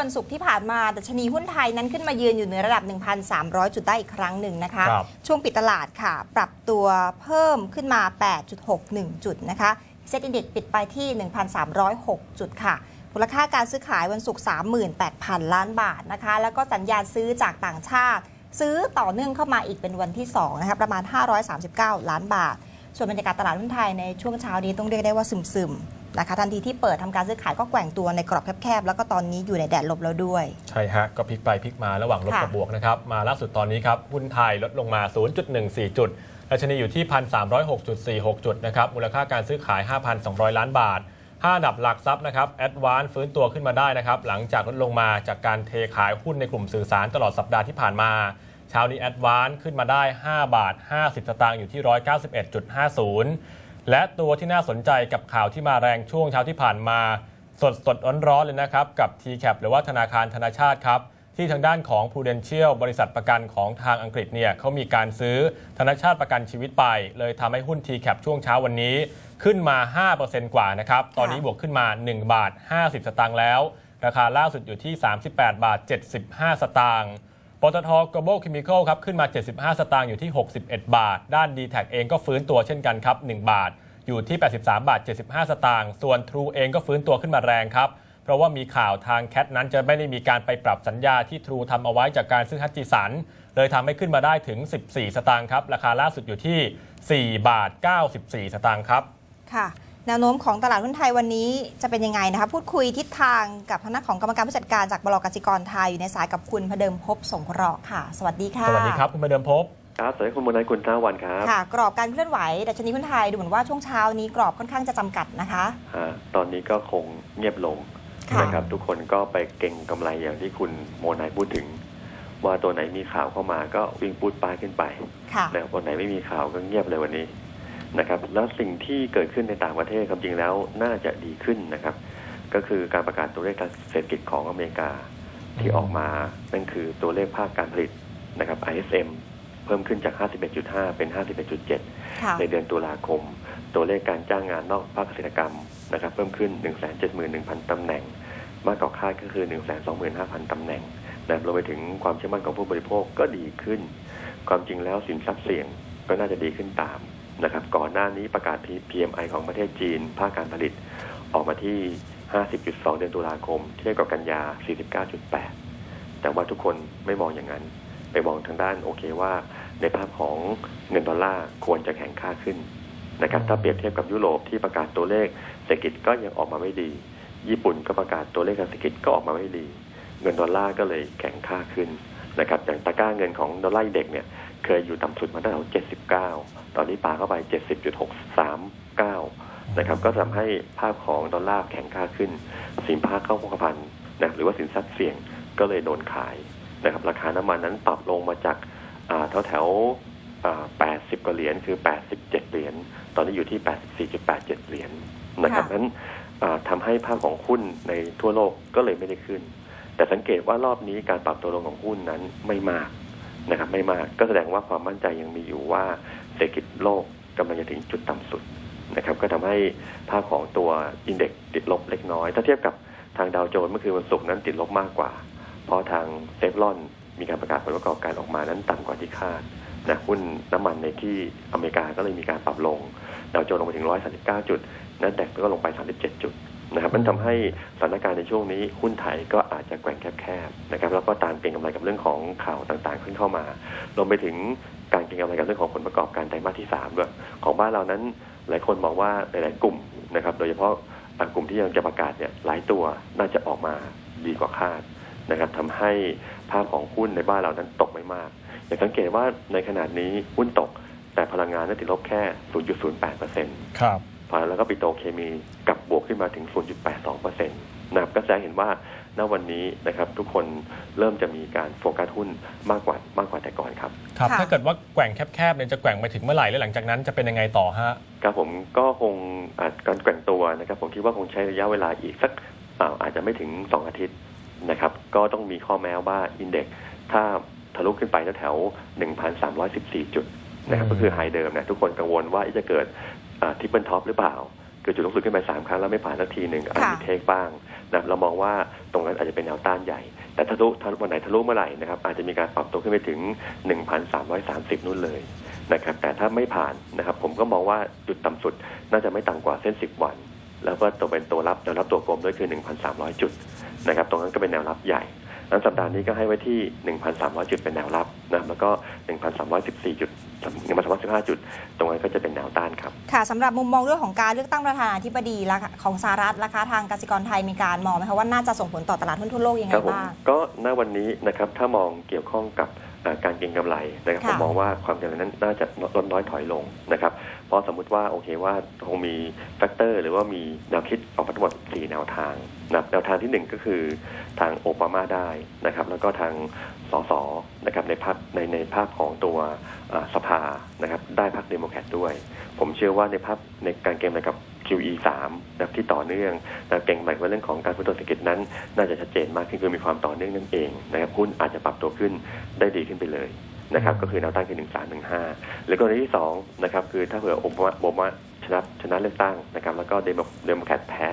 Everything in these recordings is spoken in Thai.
วันศุกร์ที่ผ่านมาดัชนีหุ้นไทยนั้นขึ้นมายืนอยู่ในระดับ 1,300 จุดได้อีกครั้งหนึ่งนะคะครับช่วงปิดตลาดค่ะ ปรับตัวเพิ่มขึ้นมา 8.61 จุดนะคะเซ็ตอินเด็กปิดไปที่ 1,306 จุดค่ะมูลค่าการซื้อขายวันศุกร์38,000 ล้านบาทนะคะ แล้วก็สัญญาณซื้อจากต่างชาติ ซื้อต่อเนื่องเข้ามาอีกเป็นวันที่2นะคะประมาณ 539 ล้านบาท ส่วนบรรยากาศตลาดหุ้นไทยในช่วงเช้านี้ต้องเรียกได้ว่าซึมๆ นะคะทันทีที่เปิดทำการซื้อขายก็แกว่งตัวในกรอบแคบๆ แล้วก็ตอนนี้อยู่ในแดดลบแล้วด้วย ใช่ฮะ ก็พลิกไปพลิกมาระหว่างลบกับบวกนะครับ มาล่าสุดตอนนี้ครับหุ้นไทยลดลงมา 0.14 จุดดัชนีอยู่ที่ 1,306.46 จุดนะครับ มูลค่าการซื้อขาย 5,200 ล้านบาท5ดับหลักทรัพย์นะครับแอดวานฟื้นตัวขึ้นมาได้นะครับ หลังจากลดลงมาจากการเทขายหุ้นในกลุ่มสื่อสารตลอดสัปดาห์ที่ผ่านมาเช้านี้แอดวานขึ้นมาได้ 5 บาท 50 สตางค์อยู่ที่ 191.50 และตัวที่น่าสนใจกับข่าวที่มาแรงช่วงเช้าที่ผ่านมา สดสดๆร้อนๆเลยนะครับกับ t c a p หรือว่าธนาคารธนาชาติครับที่ทางด้านของ Prudential บริษัทประกันของทางอังกฤษเนี่ยเขามีการซื้อธนาชาติประกันชีวิตไป เลยทำให้หุ้น t c a p ช่วงเช้าวันนี้ ขึ้นมา 5%กว่านะครับ ตอนนี้บวกขึ้นมา 1 บาท 50 สตางค์แล้ว ราคาล่าสุดอยู่ที่ 38 บาท 75 สตางค์ ปตท Global Chemical ครับขึ้นมา 75 สตางค์อยู่ที่ 61 บาท ด้าน d t แทเองก็ฟื้นตัวเช่นกันครับ 1 บาท อยู่ที่ 83 บาท 75 สตางค์ส่วน True เองก็ฟื้นตัวขึ้นมาแรงครับ เพราะว่ามีข่าวทางแคทนั้นจะไม่ได้มีการไปปรับสัญญาที่ True ทำเอาไว้จากการซื้อฮัตจิสัน เลยทำให้ขึ้นมาได้ถึง 14 สตางค์ครับ ราคาล่าสุดอยู่ที่ 4 บาท 94 สตางค์ครับค่ะ แนวโน้มของตลาดหุ้นไทยวันนี้จะเป็นยังไงนะคะ พูดคุยทิศทางกับทางด้านของกรรมการผู้จัดการจากบลกสิกรไทยอยู่ในสายกับคุณพเดิมพบสงเคราะห์ค่ะ สวัสดีค่ะสวัสดีครับคุณประเดิมพบครับสวัสดีคุณมนัยคุณท้าวันครับค่ะ กรอบการเคลื่อนไหวดัชนีหุ้นไทยดูเหมือนว่าช่วงเช้านี้กรอบค่อนข้างจะจำกัดนะคะอ่าตอนนี้ก็คงเงียบลงค่ะนะครับทุกคนก็ไปเก่งกำไรอย่างที่คุณโมนายพูดถึง ว่าตัวไหนมีข่าวเข้ามาก็วิ่งปูดป้ายขึ้นไปค่ะนะครับตัวไหนไม่มีข่าวก็เงียบเลยวันนี้ นะครับ แล้วสิ่งที่เกิดขึ้นในต่างประเทศความจริงแล้วน่าจะดีขึ้นนะครับ ก็คือการประกาศตัวเลขทางเศรษฐกิจของอเมริกาที่ออกมา นั่นคือตัวเลขภาคการผลิตนะครับ ISM เพิ่มขึ้นจาก 51.5 เป็น 51.7 ในเดือนตุลาคม ตัวเลขการจ้างงานนอกภาคเกษตรกรรมนะครับ เพิ่มขึ้น 171,000 ตำแหน่ง มากกว่าคาดก็คือ 125,000 ตำแหน่งนะรวมไปถึงความเชื่อมั่นของผู้บริโภคก็ดีขึ้น ความจริงแล้วสินทรัพย์เสี่ยงก็น่าจะดีขึ้นตาม นะครับก่อนหน้านี้ประกาศ PMI ของประเทศจีน ภาคการผลิตออกมาที่ 50.2 เดือนตุลาคม เทียบกับกันยา 49.8 แต่ว่าทุกคนไม่มองอย่างนั้น ไปมองทางด้านโอเคว่า ในภาพของเงินดอลลาร์ควรจะแข็งค่าขึ้นนะครับถ้าเปรียบเทียบกับยุโรปที่ประกาศตัวเลขเศรษฐกิจก็ยังออกมาไม่ดี ญี่ปุ่นก็ประกาศตัวเลขเศรษฐกิจก็ออกมาไม่ดี เงินดอลลาร์ก็เลยแข็งค่าขึ้นนะครับอย่างตะก้าเงินของดอลลาร์อินเด็กเนี่ยเคยอยู่ต่ำสุดมาตั้งแต่79 ตอนนี้ปาเข้าไป 70.639 นะครับ ก็ทำให้ภาพของดอลลาร์แข็งค่าขึ้น สินค้าเข้าคงพันนะหรือว่าสินทรัพย์เสี่ยงก็เลยโดนขายนะครับ ราคาน้ำมันนั้นปรับลงมาจากอ่าแถวแถวๆอ่า80 กว่าเหรียญคือ 87 เหรียญตอนนี้อยู่ที่ 84.87 เหรียญนะครับค่ะนั้นอ่าทำให้ภาพของหุ้นในทั่วโลกก็เลยไม่ได้ขึ้น แต่สังเกตว่ารอบนี้การปรับตัวลงของหุ้นนั้นไม่มาก นะครับไม่มากก็แสดงว่าความมั่นใจยังมีอยู่ว่าเศรษฐกิจโลกกำลังจะถึงจุดต่ำสุดนะครับก็ทำให้ภาพของตัวอินเด็กซ์ติดลบเล็กน้อย ถ้าเทียบกับทางดาวโจนส์เมื่อคืนวันศุกร์นั้นติดลบมากกว่า เพราะทางเซฟลอนมีการประกาศผลประกอบการออกมานั้นต่ำกว่าที่คาดนะหุ้นน้ำมันในที่อเมริกาก็เลยมีการปรับลง ดาวโจนส์ลงไปถึง 139 จุด นัสแดกก็ลงไป 37 จุด นะครับมันทำให้สถานการณ์ในช่วงนี้หุ้นไทยก็อาจจะแกว่งแคบๆนะครับแล้วก็ตามเก็งกำไรกับเรื่องของข่าวต่างๆ ขึ้นเข้ามารวมไปถึงการเก็งกำไรกับเรื่องของผลประกอบการไตรมาสที่3ด้วยของบ้านเรานั้นหลายคนมองว่าหลายๆกลุ่มนะครับ โดยเฉพาะกลุ่มที่ยังจะประกาศเนี่ยหลายตัวน่าจะออกมาดีกว่าคาดนะครับทำให้ภาพของหุ้นในบ้านเรานั้นตกไม่มาก อย่างสังเกตว่าในขณะนี้หุ้นตก แต่พลังงานนั้นติดลบแค่ 0.08เปอร์เซ็นต์ครับ แล้วก็ปิโตรเคมีกลับบวกขึ้นมาถึง 0.82เปอร์เซ็นต์นะครับก็แสดงเห็นว่าณวันนี้นะครับทุกคนเริ่มจะมีการโฟกัสหุ้นมากกว่ามากกว่าแต่ก่อนครับครับค่ะถ้าเกิดว่าแกว่งแคบๆเนี่ยจะแกว่งไปถึงเมื่อไหร่และหลังจากนั้นจะเป็นยังไงต่อฮะครับผมก็คงอาจการแกว่งตัวนะครับผมคิดว่าคงใช้ระยะเวลาอีกสักอาอาจจะไม่ถึง 2 อาทิตย์นะครับ ก็ต้องมีข้อแม้ว่าอินเด็กถ้าทะลุขึ้นไปแถวๆ1,314 จุดนะครับอืมก็คือไฮเดิมนะทุกคนกังวลว่าจะเกิด ทิปเปิลท็อปหรือเปล่าคือจุดสูงสุดขึ้นไปสามครั้งแล้วไม่ผ่านสักทีหนึ่งอาจจะมีเทคบ้างนะครับเรามองว่าตรงนั้นอาจจะเป็นแนวต้านใหญ่ แต่ทะลุทะลุวันไหนทะลุเมื่อไหร่นะครับอาจจะมีการปรับตัวขึ้นไปถึง 1,330 นู่นเลยนะครับแต่ถ้าไม่ผ่านนะครับผมก็มองว่าจุดต่ำสุดน่าจะไม่ต่ำกว่าเส้น 10 วัน แล้วก็ตัวเป็นตัวรับแนวรับตัวกลมด้วยคือ 1,300 จุดนะครับตรงนั้นก็เป็นแนวรับใหญ่ นั้นสัปดาห์นี้ก็ให้ไว้ที่ 1,300 จุดเป็นแนวรับนะแล้วก็ 1,314 จุด1,315 จุด ตรงนั้นก็จะเป็นแนวต้านครับ ค่ะสำหรับมุมมองเรื่องของการเลือกตั้งประธานาธิบดีละของสหรัฐราคาทางกสิกรไทยมีการมองไหมคะว่าน่าจะส่งผลต่อตลาดหุ้นทั่วโลกยังไงครับผมบ้างก็ณวันนี้นะครับถ้ามองเกี่ยวข้องกับเอ่อ การเก็งกำไรนะครับค่ะผมมองว่าความเสี่ยงนั้นน่าจะลดน้อยถอยลงนะครับ เพราะสมมุติว่าโอเคว่าคงมีแฟกเตอร์ หรือว่ามีแนวคิดออกมาทั้งหมด4แนวทางนะครับแนวทางที่ 1 ก็คือทางโอบามาได้นะครับ แล้วก็ทางสสนะครับในภาพในในภาพของตัวเอ่อสภานะครับ ได้พรรคเดโมแครตด้วย ผมเชื่อว่าในภาพในการเกมอะไรกับ QE 3นะครับที่ต่อเนื่องนะเก่งใหม่ว่าเรื่องของการฟื้นตัวเศรษฐกิจนั้น น่าจะชัดเจนมากขึ้นคือมีความต่อเนื่องนั่นเองนะครับหุ้นอาจจะปรับตัวขึ้นได้ดีขึ้นไปเลยนะครับอืมก็คือแนวต้านคือหนึ่งสามหนึ่งห้าหรือกรณีที่สองนะครับคือถ้าเผื่อโอบามาโอบามาชนะชนะเลือกตั้งนะครับแล้วก็เดโมเดโมแครตแพ้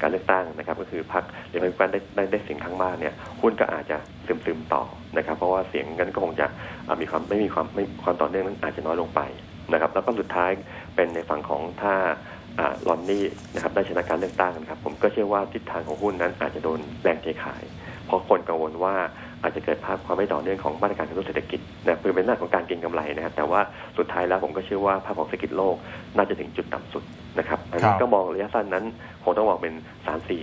การเลือกตั้งนะครับก็คือพรรคเดโมแครตได้ได้ได้เสียงข้างมากเนี่ยหุ้นก็อาจจะซึมซึมๆต่อนะครับเพราะว่าเสียงนั้นก็คงจะอ่ามีความไม่มีความไม่ความต่อเนื่องนั้นอาจจะน้อยลงไปนะครับแล้วก็สุดท้ายเป็นในฝั่งของถ้าอ่า ลอนนี่นะครับได้ชนะการเลือกตั้งนะครับ ผมก็เชื่อว่าทิศทางของหุ้นนั้นอาจจะโดนแรงเทขาย เพราะคนกังวลว่าอาจจะเกิดภาพความไม่ต่อเนื่องของมาตรการกระตุ้นเศรษฐกิจนะคือเป็นหน้าของการเก็งกำไรนะครับ แต่ว่าสุดท้ายแล้วผมก็เชื่อว่าภาพของเศรษฐกิจโลกน่าจะถึงจุดต่ำสุดนะครับอันนี้ก็มองระยะสั้นนั้นคงต้องมองเป็นสามสี่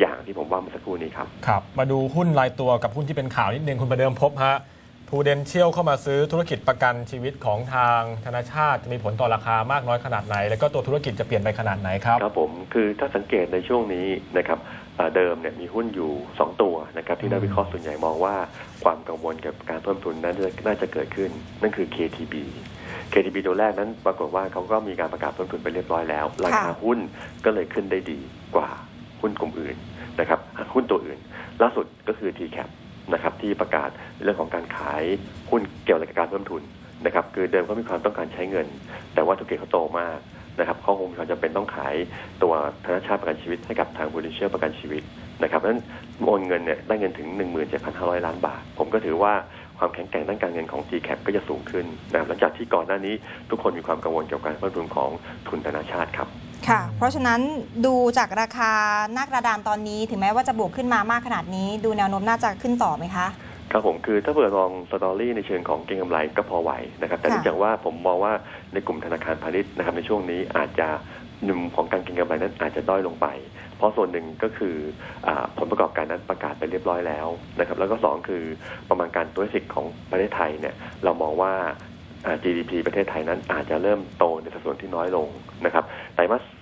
อย่างที่ผมว่าเมื่อสักครู่นี้ครับครับ มาดูหุ้นรายตัวกับหุ้นที่เป็นข่าวนิดนึงคุณประเดิมพบฮะ พูเดนเชียลเข้ามาซื้อธุรกิจประกันชีวิตของทางธนาชาติจะมีผลต่อราคามากน้อยขนาดไหน แล้วก็ตัวธุรกิจจะเปลี่ยนไปขนาดไหนครับ ครับผมคือถ้าสังเกตในช่วงนี้นะครับอ่าเดิมเนี่ยมีหุ้นอยู่ 2 ตัวนะครับที่นักวิเคราะห์ส่วนใหญ่มองว่าความกังวลเกี่ยวกับการเพิ่มทุนนั้นน่าจะเกิดขึ้น นั่นคือ KTB KTB ตัวแรกนั้นปรากฏว่าเขาก็มีการประกาศเพิ่มทุนไปเรียบร้อยแล้ว ราคาหุ้นก็เลยขึ้นได้ดีกว่าหุ้นกลุ่มอื่นนะครับหุ้นตัวอื่น ล่าสุดก็คือ TCAP นะครับที่ประกาศเรื่องของการขายหุ้นเกี่ยวกับการเพิ่มทุนนะครับคือเดิมเขามีความต้องการใช้เงิน แต่ว่าธุรกิจเขาโตมากนะครับเขาคงมีความจำเป็นต้องขายตัวธนาชาติประกันชีวิตให้กับทางบริเชียประกันชีวิตนะครับนั้นโอนเงินเนี่ยได้เงินถึง 17,500 ล้านบาท ผมก็ถือว่าความแข็งแกร่งด้านการเงินของ GCAP ก็จะสูงขึ้นนะครับหลังจากที่ก่อนหน้านี้ทุกคนมีความกังวลเกี่ยวกับการเพิ่มทุนของทุนธนาชาติครับ ค่ะ เพราะฉะนั้นดูจากราคาหน้ากระดานตอนนี้ถึงแม้ว่าจะบวกขึ้นมามากขนาดนี้ ดูแนวโน้มน่าจะขึ้นต่อไหมคะครับผมคือถ้าเผื่อลองสตอรี่ในเชิงของเก็งกำไรก็พอไหวนะครับแต่ค่ะเนื่องจากว่าผมมองว่าในกลุ่มธนาคารพาณิชย์นะครับในช่วงนี้อาจจะหนุ่มของการเก็งกำไรนั้นอาจจะด้อยลงไป เพราะส่วนหนึ่งก็คืออผลประกอบการนั้นประกาศไปเรียบร้อยแล้วนะครับแล้วก็สองคือประมาณการตัวเลขของประเทศไทยเนี่ยเรามองว่า GDP ประเทศไทยนั้นอาจจะเริ่มโตในสัดส่วนที่น้อยลงนะครับไตรมาสสอ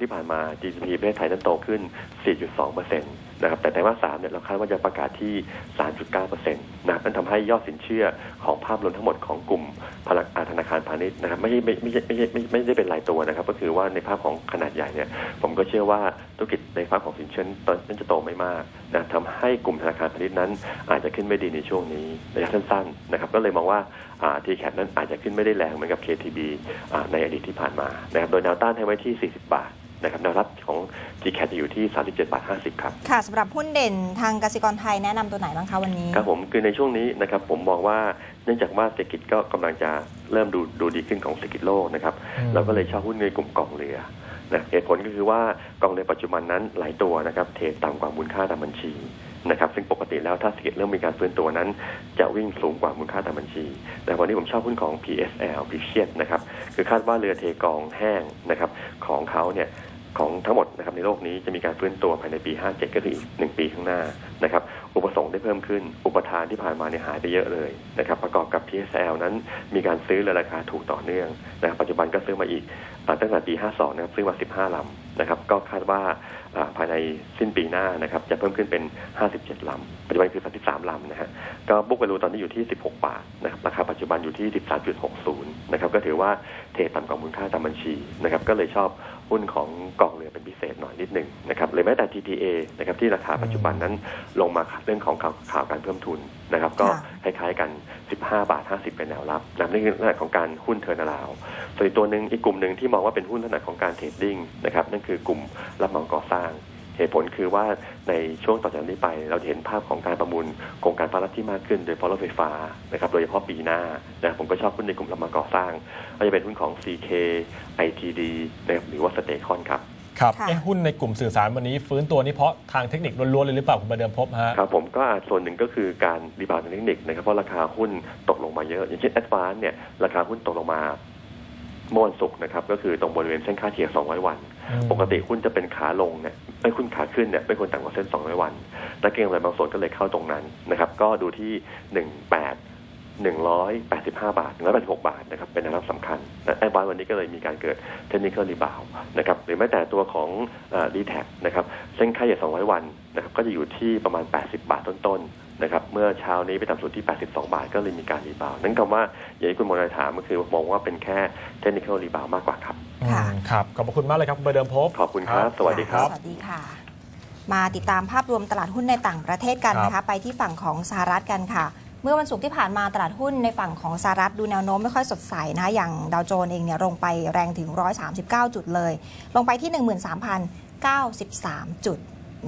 ที่ผ่านมา GDP ประเทศไทยนั้นโตขึ้น 4.2เปอร์เซ็นะครับแต่ไตรมาสามเนี่ยเราคาดว่าจะประกาศที่ 3.9เปอร์เซ็นะครับนั่นทำให้ยอดสินเชื่อของภาพรวมทั้งหมดของกลุ่มพลังธนาคารพาณิชย์นะครับไม่ใช่ไม่ไม่ไม่ไม่ไม่ได้เป็นรายตัวนะครับ ก็คือว่าในภาพของขนาดใหญ่เนี่ย ผมก็เชื่อว่าธุรกิจในภาพของสินเชื่อตอนนั้นจะโตไม่มากนะทำให้กลุ่มธนาคารพาณิชย์นั้น อาจจะขึ้นไม่ดีในช่วงนี้ระยะสั้นๆนะครับ ก็เลยมองว่าทีแคปนั้นอาจจะขึ้นไม่ได้แรงเหมือนกับ KTB อ่าในอดีตที่ผ่านมานะครับโดยแนวต้านให้ไว้ที่ 40 บาท นะครับแนวรับของ g c a t จะอยู่ที่ 37บาท50 ครับ ค่ะสำหรับหุ้นเด่นทางกสิกรไทยแนะนำตัวไหนบ้างคะวันนี้ ครับผมคือในช่วงนี้นะครับผมมองว่าเนื่องจากว่าเศรษฐกิจก็กำลังจะเริ่มดูดูดีขึ้นของเศรษฐกิจโลกนะครับอืมเราก็เลยชอบหุ้นในกลุ่มกองเรือนะเหตุผลก็คือว่ากองเรือปัจจุบันนั้นหลายตัวนะครับเทรดต่ำกว่ามูลค่าตามบัญชีนะครับซึ่งปกติแล้วถ้าเศรษฐกิจเริ่มมีการฟื้นตัวนั้น จะวิ่งสูงกว่ามูลค่าตามบัญชี แต่วันนี้ผมชอบหุ้นของ PSL p r e c i o u s นะครับคือคาดว่าเรือเทกองแห้งนะครับของเขาเนี่ย ของทั้งหมดนะครับในโลกนี้จะมีการฟื้นตัวภายในปี 57 ก็คืออีกหนึ่งปีข้างหน้านะครับอุปสงค์ได้เพิ่มขึ้น อุปทานที่ผ่านมาเนี่ยหายไปเยอะเลยนะครับประกอบกับ TSL นั้นมีการซื้อและราคาถูกต่อเนื่องนะครับปัจจุบันก็ซื้อมาอีกตั้งแต่ปี 52 นะครับซื้อมา 15 ลำ นะครับ ก็คาดว่าอ่าภายในสิ้นปีหน้านะครับ จะเพิ่มขึ้นเป็น 57 ลำ ปัจจุบันคือ 33 ลำนะฮะก็บุ๊กเวลูตอนนี้อยู่ที่ 16 บาทนะครับราคาปัจจุบันอยู่ที่ 13.60 นะครับ ก็ถือว่าเทต่ำกว่ามูลค่าตามบัญชีนะครับ ก็เลยชอบหุ้นของกองเรือเป็นพิเศษหน่อยนิดหนึ่งนะครับหรือแม้แต่ TTA นะครับที่ราคาปัจจุบันนั้นลงมาเรื่องของข่าวข่าวการเพิ่มทุนนะครับ ก็คล้ายๆกัน 15 บาท 50 เป็นแนวรับนะนี่คือลักษณะของการหุ้นเทอร์นาลาวส่วนอีกตัวหนึ่งอีกกลุ่มหนึ่งที่มองว่าเป็นหุ้นลักษณะของการเทรดดิ้งนะครับนั่นคือกลุ่มรับเหมาก่อสร้าง เหตุผลคือว่าในช่วงต่อจากนี้ไป เราจะเห็นภาพของการประมูลโครงการภาครัฐที่มากขึ้น โดยเฉพาะรถไฟฟ้านะครับโดยเฉพาะปีหน้านะผมก็ชอบหุ้นในกลุ่มรับเหมาก่อสร้าง ก็จะเป็นหุ้นของ CK ITD นะครับหรือว่าสเตคอนครับครับค่ะเอ๊ะหุ้นในกลุ่มสื่อสารวันนี้ฟื้นตัวนี่เพราะทางเทคนิคล้วนๆเลยหรือเปล่าคุณประเดิมพบฮะครับผมก็อาจส่วนหนึ่งก็คือการรีบาวด์ทางเทคนิคนะครับเพราะราคาหุ้นตกลงมาเยอะ อย่างเช่นแอดวานเนี่ยราคาหุ้นตกลงมาเมื่อวันศุกร์นะครับก็คือตรงบริเวณเส้นค่าเฉลี่ย 200 วันอืม ปกติหุ้นจะเป็นขาลงเนี่ยไม่หุ้นขาขึ้นเนี่ยไม่ควรต่ำกว่าเส้น 200 วันนักเก็งกำไรบางส่วนก็เลยเข้าตรงนั้นนะครับก็ดูที่ 18 185 บาท 186 บาทนะครับเป็นแนวรับสำคัญและไอ้บานวันนี้ก็เลยมีการเกิดเทคนิคอลรีบาวนะครับหรือแม้แต่ตัวของดีแท็นะครับเส้นค่าเฉลี่ย200 วันนะครับก็จะอยู่ที่ประมาณ 80 บาทต้นๆนะครับเมื่อเช้านี้ไปต่ำสุดที่ 82 บาทก็เลยมีการรีบาวนั่นคำว่าอย่างที่คุณมองถามก็คือมองว่าเป็นแค่เทคนิคอลรีบาวมากกว่าครับ ค่ะ อืมครับ ขอบพระคุณมากเลยครับคุณประเดิมพบ ขอบคุณครับ สวัสดีครับ สวัสดีค่ะ มาติดตามภาพรวมตลาดหุ้นในต่างประเทศกันนะครัคะ บ ไปที่ฝั่งของสหรัฐกันค่ะ เมื่อวันศุกร์ที่ผ่านมาตลาดหุ้นในฝั่งของสหรัฐดูแนวโน้มไม่ค่อยสดใสนะคะอย่างดาวโจนส์เองเนี่ยลงไปแรงถึง 139 จุดเลย ลงไปที่ 13,093 จุด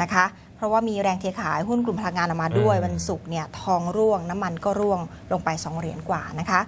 นะคะ เพราะว่ามีแรงเทขายหุ้นกลุ่มพลังงานออกมาด้วยอืม วันศุกร์เนี่ยทองร่วงน้ำมันก็ร่วงลงไป 2 เหรียญกว่านะคะ